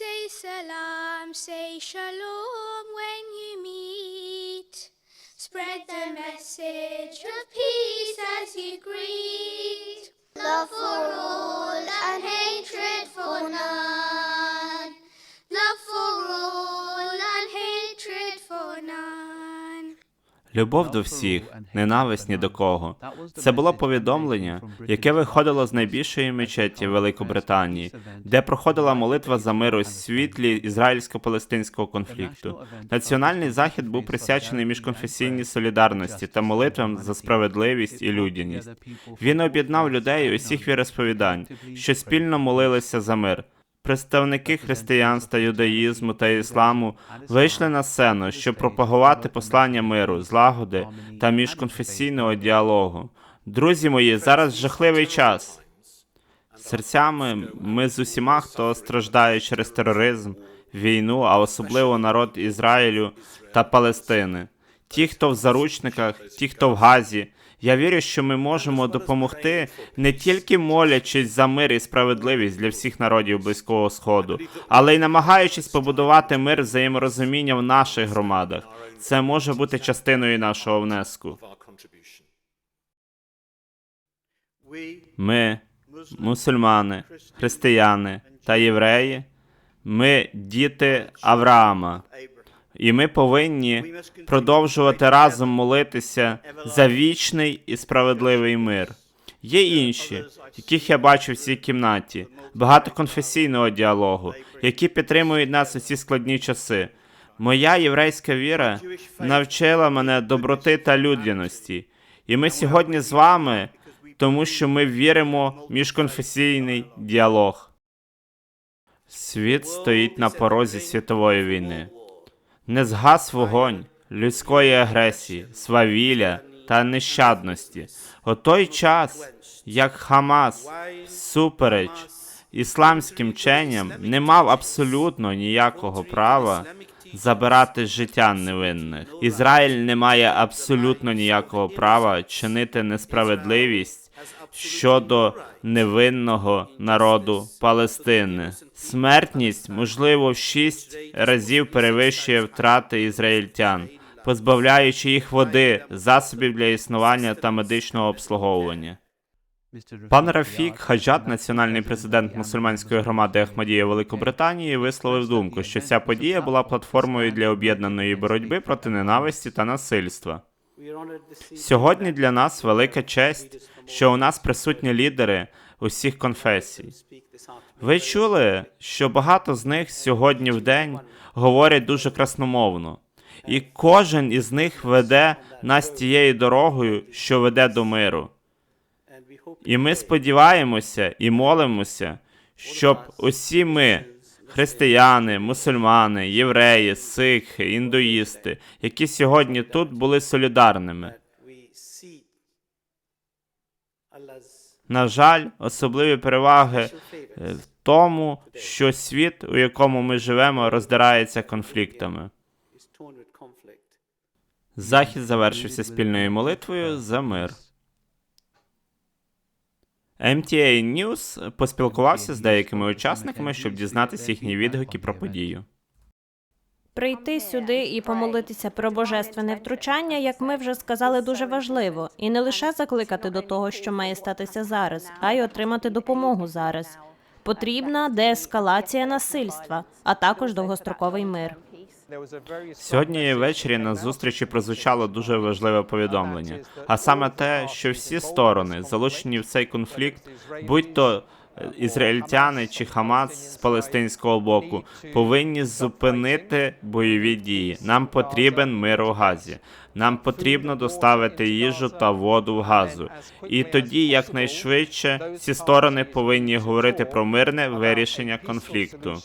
Say salam, say shalom when you meet. Spread the message of peace as Любов до всіх, ненависть ні до кого. Це було повідомлення, яке виходило з найбільшої мечеті Великобританії, де проходила молитва за мир у світлі ізраїльсько-палестинського конфлікту. Національний захід був присвячений міжконфесійній солідарності та молитвам за справедливість і людяність. Він об'єднав людей усіх віросповідань, що спільно молилися за мир. Представники християнства, юдаїзму та ісламу вийшли на сцену, щоб пропагувати послання миру, злагоди та міжконфесійного діалогу. Друзі мої, зараз жахливий час. Серцями ми з усіма, хто страждає через тероризм, війну, а особливо народ Ізраїлю та Палестини. Ті, хто в заручниках, ті, хто в Газі. Я вірю, що ми можемо допомогти не тільки молячись за мир і справедливість для всіх народів Близького Сходу, але й намагаючись побудувати мир взаєморозуміння в наших громадах. Це може бути частиною нашого внеску. Ми, мусульмани, християни та євреї, ми діти Авраама, і ми повинні продовжувати разом молитися за вічний і справедливий мир. Є інші, яких я бачу в цій кімнаті, багатоконфесійного діалогу, які підтримують нас у ці складні часи. Моя єврейська віра навчила мене доброти та людяності, і ми сьогодні з вами, тому що ми віримо в міжконфесійний діалог. Світ стоїть на порозі світової війни. Не згас вогонь людської агресії, свавілля та нещадності. У той час, як Хамас, супереч ісламським вченням, не мав абсолютно ніякого права забирати життя невинних. Ізраїль не має абсолютно ніякого права чинити несправедливість щодо невинного народу Палестини. Смертність, можливо, в шість разів перевищує втрати ізраїльтян, позбавляючи їх води, засобів для існування та медичного обслуговування. Пан Рафік Хаджат, національний президент мусульманської громади Ахмадія Великобританії, висловив думку, що ця подія була платформою для об'єднаної боротьби проти ненависті та насильства. Сьогодні для нас велика честь, що у нас присутні лідери усіх конфесій. Ви чули, що багато з них сьогодні в день говорять дуже красномовно, і кожен із них веде нас тією дорогою, що веде до миру. І ми сподіваємося і молимося, щоб усі ми, християни, мусульмани, євреї, сикхи, індуїсти, які сьогодні тут були солідарними. На жаль, особливі переваги е, в тому, що світ, у якому ми живемо, роздирається конфліктами. Захід завершився спільною молитвою за мир. MTA News поспілкувався з деякими учасниками, щоб дізнатися їхні відгуки про подію. Прийти сюди і помолитися про божественне втручання, як ми вже сказали, дуже важливо, і не лише закликати до того, що має статися зараз, а й отримати допомогу зараз. Потрібна деескалація насильства, а також довгостроковий мир. Сьогодні ввечері на зустрічі прозвучало дуже важливе повідомлення, а саме те, що всі сторони, залучені в цей конфлікт, будь то е, ізраїльтяни чи Хамас з палестинського боку, повинні зупинити бойові дії. Нам потрібен мир у Газі. Нам потрібно доставити їжу та воду в газу. І тоді, якнайшвидше, ці сторони повинні говорити про мирне вирішення конфлікту.